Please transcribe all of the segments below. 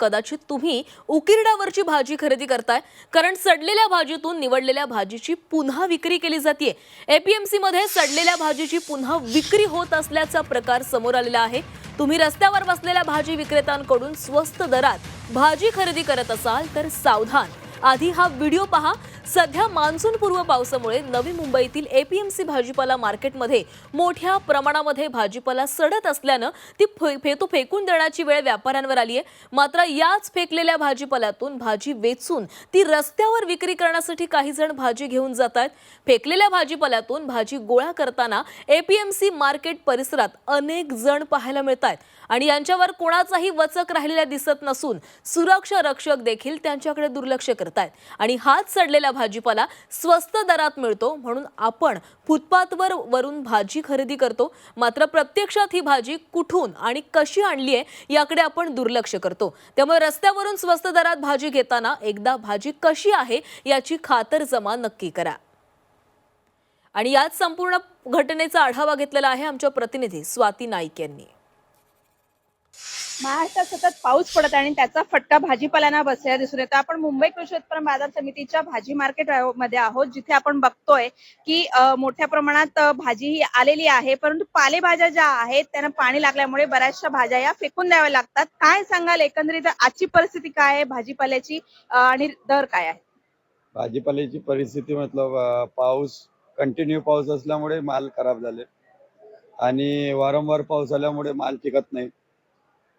कदाचित तुम्ही उकिरड्यावरची भाजी खरेदी करताय. कारण सडलेल्या भाजीतून निवडलेल्या भाजीची पुन्हा विक्री केली जाते एपीएमसी मध्ये सडलेल्या भाजीची पुन्हा विक्री होत असल्याचा प्रकार समोर आलेला आहे. तुम्ही रस्त्यावर बसलेल्या भाजी विक्रेत्यांकडून स्वस्त दरात भाजी खरेदी करत असाल तर सावधान. आधी हा व्हिडिओ पहा. सध्या मान्सून पूर्व पावसामुळे नवी मुंबईतील एपीएमसी भाजीपाला मार्केटमध्ये मोठ्या प्रमाणामध्ये भाजीपाला सडत असल्यानं ती फे- फेतू फेकून देण्याची वेळ व्यापाऱ्यांवर आली आहे. मात्र याच फेकलेल्या भाजीपाल्यातून भाजी वेचून ती रस्त्यावर विक्री करण्यासाठी काही जण भाजी घेऊन जात आहेत फेकलेल्या भाजीपाल्यातून भाजी गोळा करताना एपीएमसी मार्केट परिसरात अनेक जण पाहायला मिळत आहेत आणि यांच्यावर कोणाचाही वचक राहिलेला दिसत नसून सुरक्षा रक्षक देखील त्यांच्याकडे दुर्लक्ष करत आहेत आणि हात सडलेल्या भाजीपाला स्वस्त दरात मिळतो म्हणून आपण फुटपाथवर वरून भाजी खरेदी करतो. मात्र प्रत्यक्षात ही भाजी कुठून आणि कशी आणली आहे याकडे आपण दुर्लक्ष करतो. त्यामुळे रस्त्यावरून स्वस्त दरात भाजी घेताना एकदा भाजी कशी आहे याची खातरजमा नक्की करा. आणि याच संपूर्ण घटनेचा आढावा घेतलेला आहे आमच्या प्रतिनिधी स्वाती नाईक यांनी. महाराष्ट्रात सतत पाऊस पडत आहे आणि त्याचा फटका भाजीपाल्यांना बसलेला दिसून येतो. आपण मुंबई कृषी उत्पन्न बाजार समितीच्या भाजी मार्केटमध्ये आहोत जिथे आपण बघतोय की मोठ्या प्रमाणात भाजी ही आलेली आहे परंतु पालेभाज्या ज्या आहेत त्यांना पाणी लागल्यामुळे बऱ्याचशा भाज्या या फेकून द्याव्या लागतात. काय सांगाल? एकंदरीत आजची परिस्थिती काय आहे? भाजीपाल्याची आणि दर काय आहे? भाजीपाल्याची परिस्थिती मतलब पाऊस कंटिन्यू पाऊस असल्यामुळे माल खराब झाले. आणि वारंवार पाऊस आल्यामुळे माल टिकत नाही.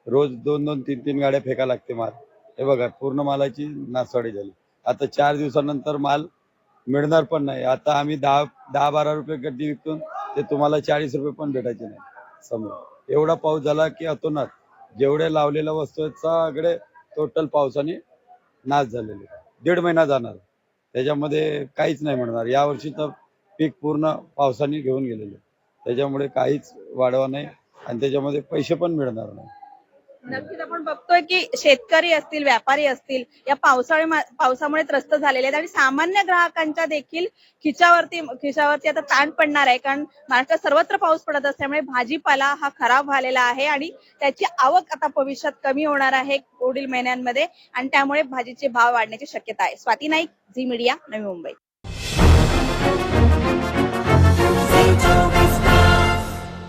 रोज दोन दोन तीन तीन गाड्या फेका लागते माल. हे बघा पूर्ण मालाची नासाडी झाली. आता चार दिवसानंतर माल मिळणार पण नाही. आता आम्ही दहा दहा बारा रुपये गड्डी विकून ते तुम्हाला चाळीस रुपये पण भेटायचे नाही. समोर एवढा पाऊस झाला की अतोनात जेवढे लावलेल्या वस्तू आहेत सगळे टोटल पावसाने नाश झालेले दीड महिना जाणार. त्याच्यामध्ये काहीच नाही म्हणणार. यावर्षी तर पीक पूर्ण पावसाने घेऊन गेलेले त्याच्यामुळे काहीच वाढवा नाही आणि त्याच्यामध्ये पैसे पण मिळणार नाही. नक्कीच आपण बघतोय की शेतकरी असतील व्यापारी असतील या पावसाळ्या पावसामुळे त्रस्त झालेले आहेत आणि सामान्य ग्राहकांच्या देखील खिच्यावरती खिशावरती आता ताण पडणार आहे. कारण महाराष्ट्रात सर्वत्र पाऊस पडत असल्यामुळे भाजीपाला हा खराब झालेला आहे आणि त्याची आवक आता भविष्यात कमी होणार आहे पुढील महिन्यांमध्ये आणि त्यामुळे भाजीचे भाव वाढण्याची शक्यता आहे. Swati Naik Zee media Navi Mumbai.